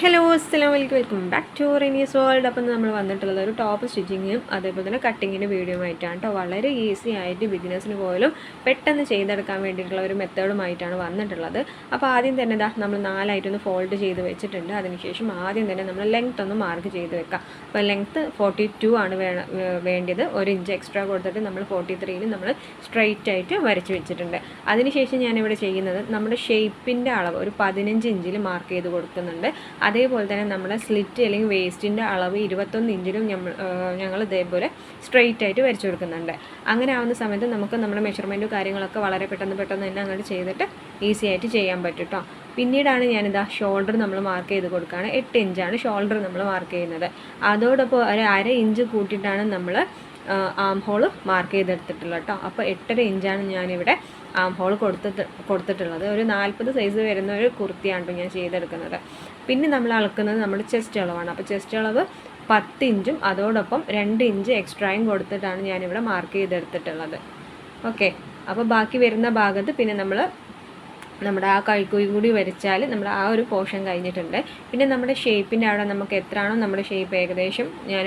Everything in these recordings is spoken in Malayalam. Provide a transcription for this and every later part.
ഹലോ അസ്സലാം വലൈക്കും welcome back to Renees world അപ്പം നമ്മൾ വന്നിട്ടുള്ളത് ഒരു ടോപ്പ് സ്റ്റിച്ചിങ്ങും അതേപോലെ തന്നെ കട്ടിങ്ങിന്റെ വീഡിയോ ആയിട്ടാണ് കേട്ടോ വളരെ ഈസി ആയിട്ട് ബിഗിനേഴ്സിന് പോലും പെട്ടെന്ന് ചെയ്തെടുക്കാൻ വേണ്ടിയിട്ടുള്ള ഒരു മെത്തേഡുമായിട്ടാണ് വന്നിട്ടുള്ളത്. അപ്പോൾ ആദ്യം തന്നെ ഇതാ നമ്മൾ നാലായിട്ടൊന്ന് ഫോൾഡ് ചെയ്ത് വെച്ചിട്ടുണ്ട്. അതിനുശേഷം ആദ്യം തന്നെ നമ്മൾ ലെങ്ത് ഒന്ന് മാർക്ക് ചെയ്ത് വെക്കാം. അപ്പോൾ ലെങ്ത്ത് ഫോർട്ടി ടു ആണ് വേണ വേണ്ടത് ഒരു ഇഞ്ച് എക്സ്ട്രാ കൊടുത്തിട്ട് നമ്മൾ ഫോർട്ടി ത്രീയിൽ നമ്മൾ സ്ട്രെയിറ്റ് ആയിട്ട് വരച്ച് വെച്ചിട്ടുണ്ട്. അതിനുശേഷം ഞാനിവിടെ ചെയ്യുന്നത് നമ്മുടെ ഷേപ്പിന്റെ അളവ് ഒരു പതിനഞ്ച് ഇഞ്ചിൽ മാർക്ക് ചെയ്ത് കൊടുക്കുന്നുണ്ട്. അതേപോലെ തന്നെ നമ്മുടെ സ്ലിറ്റ് അല്ലെങ്കിൽ വേസ്റ്റിന്റെ അളവ് ഇരുപത്തൊന്ന് ഇഞ്ചിലും നമ്മൾ ഞങ്ങൾ ഇതേപോലെ സ്ട്രെയിറ്റ് ആയിട്ട് വരച്ചു കൊടുക്കുന്നുണ്ട്. അങ്ങനെ ആവുന്ന സമയത്ത് നമുക്ക് നമ്മുടെ മെഷർമെന്റും കാര്യങ്ങളൊക്കെ വളരെ പെട്ടെന്ന് പെട്ടെന്ന് തന്നെ അങ്ങോട്ട് ചെയ്തിട്ട് ഈസി ആയിട്ട് ചെയ്യാൻ പറ്റും പിന്നീടാണ് ഞാനിതാ ഷോൾഡർ നമ്മൾ മാർക്ക് ചെയ്ത് കൊടുക്കുകയാണ് എട്ട് ഇഞ്ചാണ് ഷോൾഡർ നമ്മൾ മാർക്ക് ചെയ്യുന്നത്. അതോടൊപ്പം ഒരു അര ഇഞ്ച് കൂട്ടിയിട്ടാണ് നമ്മൾ ആം ഹോൾ മാർക്ക് ചെയ്തെടുത്തിട്ടുള്ളത് കേട്ടോ അപ്പോൾ എട്ടര ഇഞ്ചാണ് ഞാനിവിടെ ആം ഹോൾ കൊടുത്തിട്ട് കൊടുത്തിട്ടുള്ളത്. ഒരു നാൽപ്പത് സൈസ് വരുന്ന ഒരു കുർത്തിയാണ് ഞാൻ ചെയ്തെടുക്കുന്നത്. പിന്നെ നമ്മൾ അളക്കുന്നത് നമ്മുടെ ചെസ്റ്റ് അളവാണ്. അപ്പോൾ ചെസ്റ്റ് അളവ് പത്ത് ഇഞ്ചും അതോടൊപ്പം രണ്ട് ഇഞ്ച് എക്സ്ട്രായും കൊടുത്തിട്ടാണ് ഞാനിവിടെ മാർക്ക് ചെയ്തെടുത്തിട്ടുള്ളത്. ഓക്കെ അപ്പോൾ ബാക്കി വരുന്ന ഭാഗത്ത് പിന്നെ നമ്മൾ നമ്മുടെ ആ കൈക്കുഴി കൂടി വരച്ചാൽ നമ്മുടെ ആ ഒരു പോർഷൻ കഴിഞ്ഞിട്ടുണ്ട്. പിന്നെ നമ്മുടെ ഷേപ്പിന്റെ അവിടെ നമുക്ക് എത്രയാണോ നമ്മുടെ ഷേപ്പ് ഏകദേശം ഞാൻ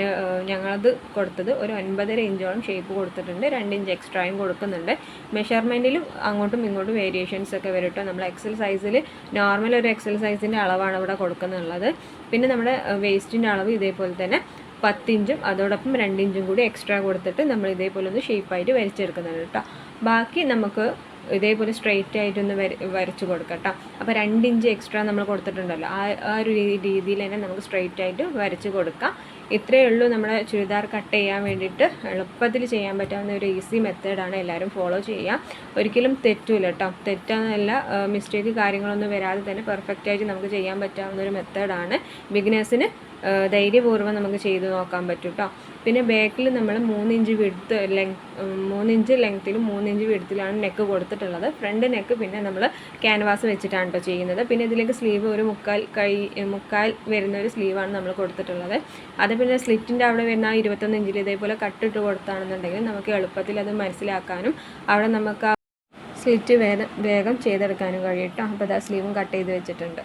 ഞങ്ങളത് കൊടുത്തത് ഒരു ഒൻപതര ഇഞ്ചോളം ഷേപ്പ് കൊടുത്തിട്ടുണ്ട്. രണ്ട് ഇഞ്ച് എക്സ്ട്രായും കൊടുക്കുന്നുണ്ട്. മെഷർമെന്റിലും അങ്ങോട്ടും ഇങ്ങോട്ടും വേരിയേഷൻസ് ഒക്കെ വരട്ടോ നമ്മൾ എക്സൽ സൈസിൽ നോർമൽ ഒരു എക്സൽ സൈസിന്റെ അളവാണ് ഇവിടെ കൊടുക്കുന്നുള്ളത്. പിന്നെ നമ്മുടെ വേസ്റ്റിന്റെ അളവ് ഇതേപോലെ തന്നെ പത്തിഞ്ചും അതോടൊപ്പം രണ്ടിഞ്ചും കൂടി എക്സ്ട്രാ കൊടുത്തിട്ട് നമ്മൾ ഇതേപോലെ ഒന്ന് ഷേപ്പായിട്ട് വരച്ചെടുക്കുന്നുണ്ട് കേട്ടോ ബാക്കി നമുക്ക് ഇതേപോലെ സ്ട്രെയിറ്റ് ആയിട്ടൊന്ന് വര വരച്ച് കേട്ടോ അപ്പോൾ രണ്ട് ഇഞ്ച് എക്സ്ട്രാ നമ്മൾ കൊടുത്തിട്ടുണ്ടല്ലോ. ആ ആ ഒരു രീതിയിൽ തന്നെ നമുക്ക് സ്ട്രെയിറ്റ് ആയിട്ട് വരച്ച് കൊടുക്കാം. ഇത്രയേ ഉള്ളൂ നമ്മുടെ ചുരിദാർ കട്ട് ചെയ്യാൻ വേണ്ടിയിട്ട്. എളുപ്പത്തിൽ ചെയ്യാൻ പറ്റാവുന്ന ഒരു ഈസി മെത്തേഡാണ് എല്ലാവരും ഫോളോ ചെയ്യുക. ഒരിക്കലും തെറ്റില്ല കേട്ടോ തെറ്റാന്നല്ല മിസ്റ്റേക്ക് കാര്യങ്ങളൊന്നും വരാതെ തന്നെ പെർഫെക്റ്റായിട്ട് നമുക്ക് ചെയ്യാൻ പറ്റാവുന്ന ഒരു മെത്തേഡാണ് ബിഗിനേഴ്സിന് ധൈര്യപൂർവം നമുക്ക് ചെയ്ത് നോക്കാൻ പറ്റും കേട്ടോ പിന്നെ ബാക്കിൽ നമ്മൾ മൂന്നിഞ്ച് വിടുത്ത് ലെങ് മൂന്നിഞ്ച് ലെങ്ത്തിലും മൂന്നിഞ്ച് വിടുത്തിലാണ് നെക്ക് കൊടുത്തിട്ടുള്ളത്. ഫ്രണ്ട് നെക്ക് പിന്നെ നമ്മൾ ക്യാൻവാസ് വെച്ചിട്ടാണ് കേട്ടോ ചെയ്യുന്നത്. പിന്നെ ഇതിലേക്ക് സ്ലീവ് ഒരു മുക്കാൽ കൈ മുക്കാൽ വരുന്ന ഒരു സ്ലീവാണ് നമ്മൾ കൊടുത്തിട്ടുള്ളത്. അത് പിന്നെ സ്ലിറ്റിന്റെ അവിടെ വരുന്ന ആ ഇരുപത്തൊന്ന് ഇഞ്ചിൽ ഇതേപോലെ കട്ടിട്ട് കൊടുത്താണെന്നുണ്ടെങ്കിൽ നമുക്ക് എളുപ്പത്തിൽ അത് മനസ്സിലാക്കാനും അവിടെ നമുക്ക് ആ സ്ലിറ്റ് വേഗം വേഗം ചെയ്തെടുക്കാനും കഴിയും കേട്ടോ. അപ്പോൾ അത് സ്ലീവും കട്ട് ചെയ്ത് വെച്ചിട്ടുണ്ട്.